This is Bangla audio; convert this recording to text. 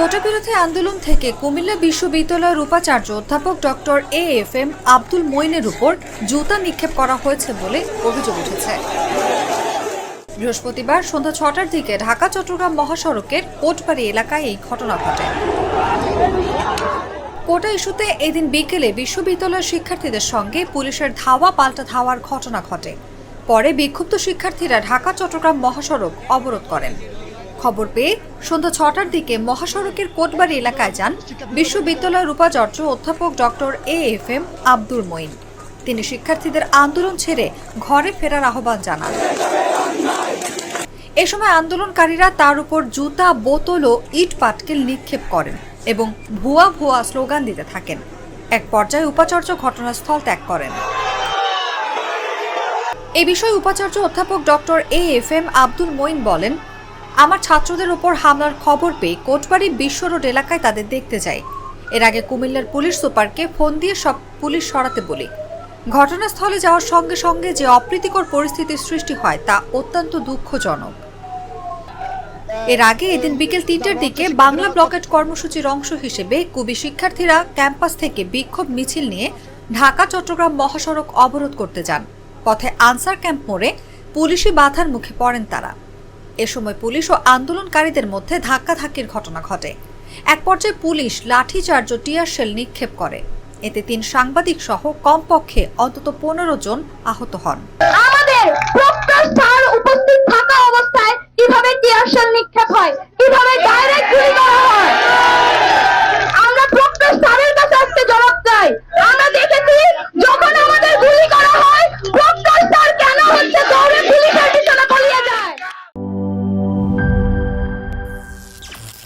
কোটা বিরোধী আন্দোলন থেকে কুমিল্লা বিশ্ববিদ্যালয়ের উপাচার্য অধ্যাপক doctor A F M Abdul মইনের উপর জুতা নিক্ষেপ করা হয়েছে বলে অভিযোগ উঠেছে। বৃহস্পতিবার সন্ধ্যা ছটার দিকে ঢাকা, চট্টগ্রাম মহাসড়কের কোটবাড়ি এলাকায় এই ঘটনা ঘটে। কোটা ইস্যুতে এদিন বিকেলে বিশ্ববিদ্যালয়ের শিক্ষার্থীদের সঙ্গে পুলিশের ধাওয়া পাল্টা ধাওয়ার ঘটনা ঘটে। পরে বিক্ষুব্ধ শিক্ষার্থীরা ঢাকা, চট্টগ্রাম মহাসড়ক অবরোধ করেন। খবর পেয়ে সন্ধ্যা ছটার দিকে মহাসড়কের কোটবাড়ি এলাকায় যান বিশ্ববিদ্যালয়ের উপাচার্য অধ্যাপক doctor A F M Abdul Moin. তিনি শিক্ষার্থীদের আন্দোলন ছেড়ে ঘরে ফেরার আহ্বান জানান। এ সময় আন্দোলনকারীরা তার উপর জুতা, বোতল ও ইট পাটকেল নিক্ষেপ করেন এবং ভুয়া ভুয়া স্লোগান দিতে থাকেন। এক পর্যায়ে উপাচার্য ঘটনাস্থল ত্যাগ করেন। এ বিষয়ে উপাচার্য অধ্যাপক doctor A F M Abdul Moin বলেন আমার ছাত্রদের উপর হামলার খবর পেয়ে কোটবাড়ি বিশ্ব রোড এলাকায় তাদের দেখতে যাই। এর আগে কুমিল্লার পুলিশ সুপারকে ফোন দিয়ে সব পুলিশ সরাতে বলি। ঘটনাস্থলে যাওয়ার সঙ্গে সঙ্গে যে অপ্রীতিকর পরিস্থিতির সৃষ্টি হয় তা অত্যন্ত দুঃখজনক। এর আগে এদিন বিকেল তিনটের দিকে বাংলা ব্লকেট কর্মসূচির অংশ হিসেবে কুবি শিক্ষার্থীরা ক্যাম্পাস থেকে বিক্ষোভ মিছিল নিয়ে ঢাকা, চট্টগ্রাম মহাসড়ক অবরোধ করতে যান। পথে আনসার ক্যাম্প মোড়ে পুলিশি বাধার মুখে পড়েন তারা। এ সময় পুলিশ ও আন্দোলনকারীদের মধ্যে ধাক্কাধাক্কির ঘটনা ঘটে। এক পর্যায়ে পুলিশ লাঠিচার্জ ও টিয়ার শেল নিক্ষেপ করে। এতে তিন সাংবাদিক সহ কমপক্ষে অন্তত পনেরো জন আহত হন। আমাদের উপস্থিত থাকা অবস্থায় কীভাবে টিয়ারশেল নিক্ষেপ হয়, কীভাবে